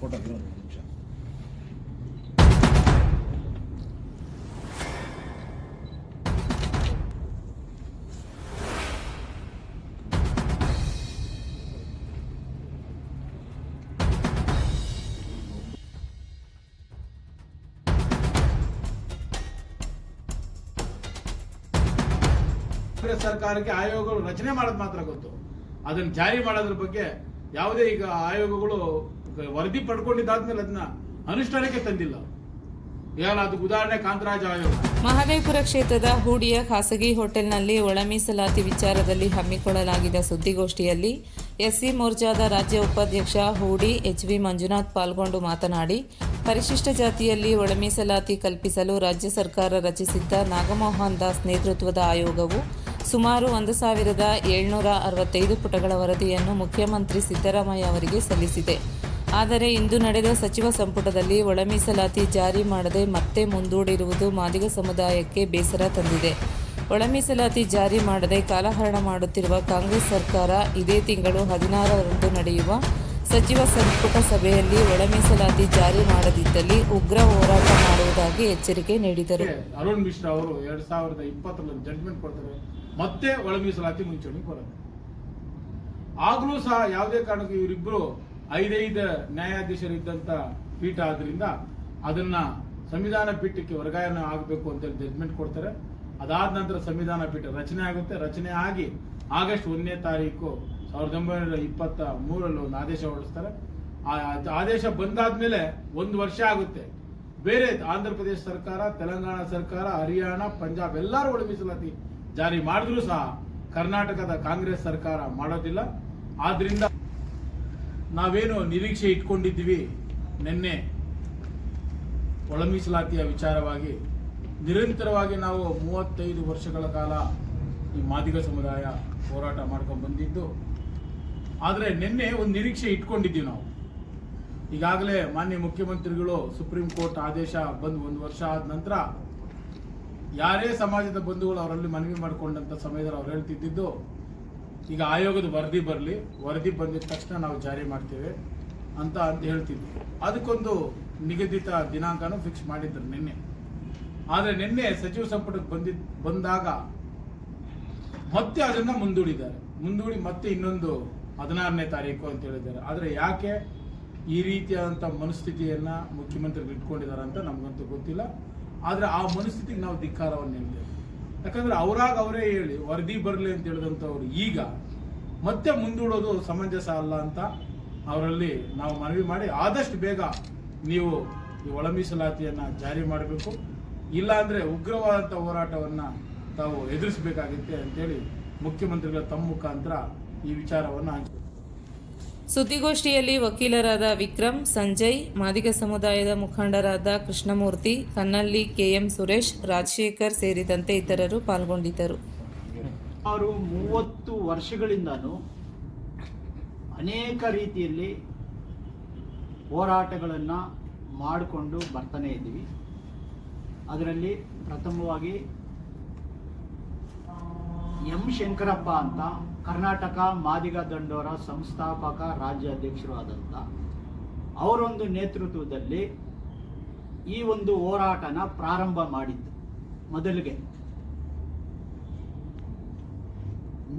Photo ಸರ್ಕಾರಕ್ಕೆ ಆಯೋಗಗಳು ರಚನೆ ಮಾಡೋದು ಮಾತ್ರ ಗೊತ್ತು. ಅದನ್ನು ಜಾರಿ ಮಾಡೋದ್ರ ಬಗ್ಗೆ ಯಾವುದೇ ಈಗ ಆಯೋಗಗಳು ವರದಿ ಪಡ್ಕೊಂಡಿದ್ದಾದ್ಮೇಲೆ ಅದನ್ನ ಅನುಷ್ಠಾನಕ್ಕೆ ತಂದಿಲ್ಲ ಕ್ಷೇತ್ರದ ಹೂಡಿಯ ಖಾಸಗಿ ಹೋಟೆಲ್ನಲ್ಲಿ ಒಳ ಮೀಸಲಾತಿ ವಿಚಾರದಲ್ಲಿ ಹಮ್ಮಿಕೊಳ್ಳಲಾಗಿದ್ದ ಸುದ್ದಿಗೋಷ್ಠಿಯಲ್ಲಿ ಎಸ್ಸಿ ಮೋರ್ಚಾದ ರಾಜ್ಯ ಉಪಾಧ್ಯಕ್ಷ ಹೂಡಿ ಎಚ್ವಿ ಮಂಜುನಾಥ್ ಪಾಲ್ಗೊಂಡು ಮಾತನಾಡಿ, ಪರಿಶಿಷ್ಟ ಜಾತಿಯಲ್ಲಿ ಒಳ ಮೀಸಲಾತಿ ಕಲ್ಪಿಸಲು ರಾಜ್ಯ ಸರ್ಕಾರ ರಚಿಸಿದ್ದ ನಾಗಮೋಹನ್ ದಾಸ್ ನೇತೃತ್ವದ ಆಯೋಗವು ಸುಮಾರು ಒಂದು ಸಾವಿರದ ಏಳ್ನೂರ ಅರವತ್ತೈದು ಪುಟಗಳ ವರದಿಯನ್ನು ಮುಖ್ಯಮಂತ್ರಿ ಸಿದ್ದರಾಮಯ್ಯ ಅವರಿಗೆ ಸಲ್ಲಿಸಿದೆ. ಆದರೆ ಇಂದು ನಡೆದ ಸಚಿವ ಸಂಪುಟದಲ್ಲಿ ಒಳ ಮೀಸಲಾತಿ ಜಾರಿ ಮಾಡದೆ ಮತ್ತೆ ಮುಂದೂಡಿರುವುದು ಮಾದಿಗ ಸಮುದಾಯಕ್ಕೆ ಬೇಸರ ತಂದಿದೆ. ಒಳ ಮೀಸಲಾತಿ ಜಾರಿ ಮಾಡದೆ ಕಾಲಹರಣ ಮಾಡುತ್ತಿರುವ ಕಾಂಗ್ರೆಸ್ ಸರ್ಕಾರ ಇದೇ ತಿಂಗಳು ಹದಿನಾರರಂದು ನಡೆಯುವ ಸಚಿವ ಸಂಪುಟ ಸಭೆಯಲ್ಲಿ ಒಳ ಮೀಸಲಾತಿ ಜಾರಿ ಮಾಡದಿದ್ದಲ್ಲಿ ಉಗ್ರ ಹೋರಾಟ ಮಾಡುವುದಾಗಿ ಎಚ್ಚರಿಕೆ ನೀಡಿದರು. ಅರುಣ್ ಮಿಶ್ರಾ ಅವರು ಎರಡ್ ಸಾವಿರದ ಇಪ್ಪತ್ತರಲ್ಲಿ ಜಡ್ಜ್ಮೆಂಟ್ ಕೊಡ್ತಾರೆ. ಮತ್ತೆ ಒಳ ಮೀಸಲಾತಿ ಮುಂಚೂಣಿಗೆ ಆಗ್ಲೂ ಸಹ ಯಾವುದೇ ಕಾರಣಕ್ಕೂ ಇವರಿಬ್ರು ಐದೈದು ನ್ಯಾಯಾಧೀಶರಿದ್ದಂಥ ಪೀಠ ಆದ್ದರಿಂದ ಅದನ್ನ ಸಂವಿಧಾನ ಪೀಠಕ್ಕೆ ವರ್ಗಾವಣೆ ಆಗಬೇಕು ಅಂತ ಜಡ್ಜ್ಮೆಂಟ್ ಕೊಡ್ತಾರೆ. ಅದಾದ ನಂತರ ಸಂವಿಧಾನ ಪೀಠ ರಚನೆ ಆಗುತ್ತೆ. ರಚನೆ ಆಗಿ ಆಗಸ್ಟ್ ಒಂದನೇ ತಾರೀಕು ಸಾವಿರದ ಒಂಬೈನೂರ ಇಪ್ಪತ್ತ ಮೂರಲ್ಲಿ ಒಂದು ಆದೇಶ ಹೊರಡಿಸ್ತಾರೆ. ಆ ಆದೇಶ ಆದೇಶ ಬಂದಾದ್ಮೇಲೆ ಒಂದು ವರ್ಷ ಆಗುತ್ತೆ. ಬೇರೆ ಆಂಧ್ರ ಪ್ರದೇಶ ಸರ್ಕಾರ, ತೆಲಂಗಾಣ ಸರ್ಕಾರ, ಹರಿಯಾಣ, ಪಂಜಾಬ್ ಎಲ್ಲರೂ ಒಳ ಜಾರಿ ಮಾಡಿದ್ರೂ ಸಹ ಕರ್ನಾಟಕದ ಕಾಂಗ್ರೆಸ್ ಸರ್ಕಾರ ಮಾಡೋದಿಲ್ಲ. ಆದ್ರಿಂದ ನಾವೇನು ನಿರೀಕ್ಷೆ ಇಟ್ಕೊಂಡಿದ್ದೀವಿ? ನಿನ್ನೆ ಒಳ ಮೀಸಲಾತಿಯ ವಿಚಾರವಾಗಿ ನಿರಂತರವಾಗಿ ನಾವು ಮೂವತ್ತೈದು ವರ್ಷಗಳ ಕಾಲ ಈ ಮಾದಿಗ ಸಮುದಾಯ ಹೋರಾಟ ಮಾಡ್ಕೊಂಡು ಬಂದಿದ್ದು. ಆದರೆ ನಿನ್ನೆ ಒಂದು ನಿರೀಕ್ಷೆ ಇಟ್ಕೊಂಡಿದ್ದೀವಿ ನಾವು. ಈಗಾಗಲೇ ಮಾನ್ಯ ಮುಖ್ಯಮಂತ್ರಿಗಳು ಸುಪ್ರೀಂ ಕೋರ್ಟ್ ಆದೇಶ ಬಂದು ಒಂದು ವರ್ಷ ಆದ ನಂತರ ಯಾರೇ ಸಮಾಜದ ಬಂಧುಗಳು ಅವರಲ್ಲಿ ಮನವಿ ಮಾಡಿಕೊಂಡಂಥ ಸಮಯದಲ್ಲಿ ಅವ್ರು ಹೇಳ್ತಿದ್ದಿದ್ದು ಈಗ ಆಯೋಗದ ವರದಿ ಬರಲಿ, ವರದಿ ಬಂದಿದ ತಕ್ಷಣ ನಾವು ಜಾರಿ ಮಾಡ್ತೇವೆ ಅಂತ ಅಂತ ಹೇಳ್ತಿದ್ವಿ. ಅದಕ್ಕೊಂದು ನಿಗದಿತ ದಿನಾಂಕನೂ ಫಿಕ್ಸ್ ಮಾಡಿದ್ರು ನಿನ್ನೆ. ಆದರೆ ನಿನ್ನೆ ಸಚಿವ ಸಂಪುಟಕ್ಕೆ ಬಂದಿದ್ ಬಂದಾಗ ಮತ್ತೆ ಅದನ್ನು ಮುಂದೂಡಿದ್ದಾರೆ. ಮುಂದೂಡಿ ಮತ್ತೆ ಇನ್ನೊಂದು ಹದಿನಾರನೇ ತಾರೀಕು ಅಂತ ಹೇಳಿದ್ದಾರೆ. ಆದರೆ ಯಾಕೆ ಈ ರೀತಿಯಾದಂಥ ಮನಸ್ಥಿತಿಯನ್ನು ಮುಖ್ಯಮಂತ್ರಿಗಳು ಇಟ್ಕೊಂಡಿದ್ದಾರೆ ಅಂತ ನಮಗಂತೂ ಗೊತ್ತಿಲ್ಲ. ಆದರೆ ಆ ಮನಸ್ಥಿತಿಗೆ ನಾವು ಧಿಕ್ಕಾರವನ್ನು ನೀಡಿದ್ದೇವೆ ಯಾಕಂದ್ರೆ ಅವರಾಗ ಅವರೇ ಹೇಳಿ, ವರದಿ ಬರಲಿ ಅಂತ ಹೇಳಿದಂಥವ್ರು ಈಗ ಮತ್ತೆ ಮುಂದೂಡೋದು ಸಮಂಜಸ ಅಲ್ಲ ಅಂತ ಅವರಲ್ಲಿ ನಾವು ಮನವಿ ಮಾಡಿ ಆದಷ್ಟು ಬೇಗ ನೀವು ಈ ಒಳ ಮೀಸಲಾತಿಯನ್ನು ಜಾರಿ ಮಾಡಬೇಕು. ಇಲ್ಲಾಂದರೆ ಉಗ್ರವಾದಂಥ ಹೋರಾಟವನ್ನ ತಾವು ಎದುರಿಸಬೇಕಾಗುತ್ತೆ ಅಂತೇಳಿ ಮುಖ್ಯಮಂತ್ರಿಗಳ ತಮ್ಮ ಮುಖಾಂತರ ಈ ವಿಚಾರವನ್ನು ಹಂಚಿದ್ದಾರೆ ಸುದ್ದಿಗೋಷ್ಠಿಯಲ್ಲಿ ವಕೀಲರಾದ ವಿಕ್ರಮ್, ಸಂಜಯ್, ಮಾದಿಗ ಸಮುದಾಯದ ಮುಖಂಡರಾದ ಕೃಷ್ಣಮೂರ್ತಿ, ಕನ್ನಳ್ಳಿ ಕೆಎಂ ಸುರೇಶ್, ರಾಜಶೇಖರ್ ಸೇರಿದಂತೆ ಇತರರು ಪಾಲ್ಗೊಂಡಿದ್ದರು. ಸುಮಾರು ಮೂವತ್ತು ವರ್ಷಗಳಿಂದ ಅನೇಕ ರೀತಿಯಲ್ಲಿ ಹೋರಾಟಗಳನ್ನು ಮಾಡಿಕೊಂಡು ಬರ್ತಾನೆ ಇದ್ದೀವಿ. ಅದರಲ್ಲಿ ಪ್ರಥಮವಾಗಿ ಎಂ ಶಂಕರಪ್ಪ ಅಂತ ಕರ್ನಾಟಕ ಮಾದಿಗ ದಂಡೋರ ಸಂಸ್ಥಾಪಕ ರಾಜ್ಯ ಅಧ್ಯಕ್ಷರು ಆದಂಥ ಅವರೊಂದು ನೇತೃತ್ವದಲ್ಲಿ ಈ ಒಂದು ಹೋರಾಟನ ಪ್ರಾರಂಭ ಮಾಡಿದ್ದು ಮೊದಲಿಗೆ.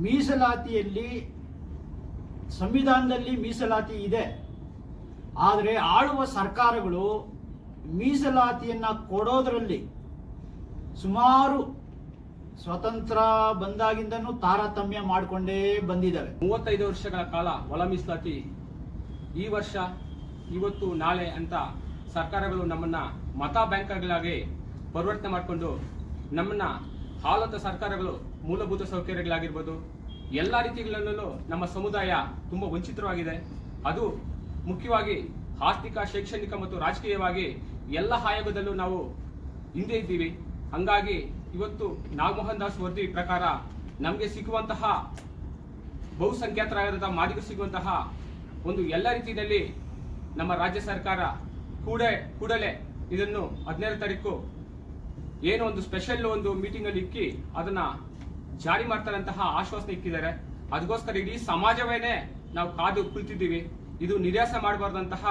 ಮೀಸಲಾತಿಯಲ್ಲಿ ಸಂವಿಧಾನದಲ್ಲಿ ಮೀಸಲಾತಿ ಇದೆ. ಆದರೆ ಆಳುವ ಸರ್ಕಾರಗಳು ಮೀಸಲಾತಿಯನ್ನ ಕೊಡೋದರಲ್ಲಿ ಸುಮಾರು ಸ್ವತಂತ್ರ ಬಂದಾಗಿಂದನೂ ತಾರತಮ್ಯ ಮಾಡಿಕೊಂಡೇ ಬಂದಿದ್ದಾವೆ. ಮೂವತ್ತೈದು ವರ್ಷಗಳ ಕಾಲ ಒಳ ಮೀಸಲಾತಿ. ಈ ವರ್ಷ, ಇವತ್ತು, ನಾಳೆ ಅಂತ ಸರ್ಕಾರಗಳು ನಮ್ಮನ್ನ ಮತ ಬ್ಯಾಂಕ್ಗಳಾಗಿ ಪರಿವರ್ತನೆ ಮಾಡಿಕೊಂಡು ನಮ್ಮನ್ನ ಹಾಲದ ಸರ್ಕಾರಗಳು ಮೂಲಭೂತ ಸೌಕರ್ಯಗಳಾಗಿರ್ಬೋದು, ಎಲ್ಲ ರೀತಿಗಳಲ್ಲೂ ನಮ್ಮ ಸಮುದಾಯ ತುಂಬಾ ವಂಚಿತವಾಗಿದೆ ಅದು ಮುಖ್ಯವಾಗಿ ಆರ್ಥಿಕ, ಶೈಕ್ಷಣಿಕ ಮತ್ತು ರಾಜಕೀಯವಾಗಿ ಎಲ್ಲ ಆಯೋಗದಲ್ಲೂ ನಾವು ಹಿಂದೆ ಇದ್ದೀವಿ. ಹಂಗಾಗಿ ಇವತ್ತು ನಾಗಮೋಹನ್ ದಾಸ್ ವರದಿ ಪ್ರಕಾರ ನಮಗೆ ಸಿಗುವಂತಹ ಬಹುಸಂಖ್ಯಾತರಾದ ಮಾದಿಗ ಸಿಗುವಂತಹ ಒಂದು ಎಲ್ಲ ರೀತಿಯಲ್ಲಿ ನಮ್ಮ ರಾಜ್ಯ ಸರ್ಕಾರ ಕೂಡೇ, ಕೂಡಲೇ ಇದನ್ನು ಹದಿನೈದು ತಾರೀಕು ಏನು ಒಂದು ಸ್ಪೆಷಲ್ ಒಂದು ಮೀಟಿಂಗ್ ಅಲ್ಲಿ ಇಕ್ಕಿ ಅದನ್ನ ಜಾರಿ ಮಾಡ್ತಾರಂತಹ ಆಶ್ವಾಸನೆ ಇಕ್ಕಿದ್ದಾರೆ. ಅದಕ್ಕೋಸ್ಕರ ಇಡೀ ಸಮಾಜವೇನೆ ನಾವು ಕಾದು ಕುಳಿತಿದ್ದೀವಿ. ಇದು ನಿರಾಸೆ ಮಾಡಬಾರ್ದಂತಹ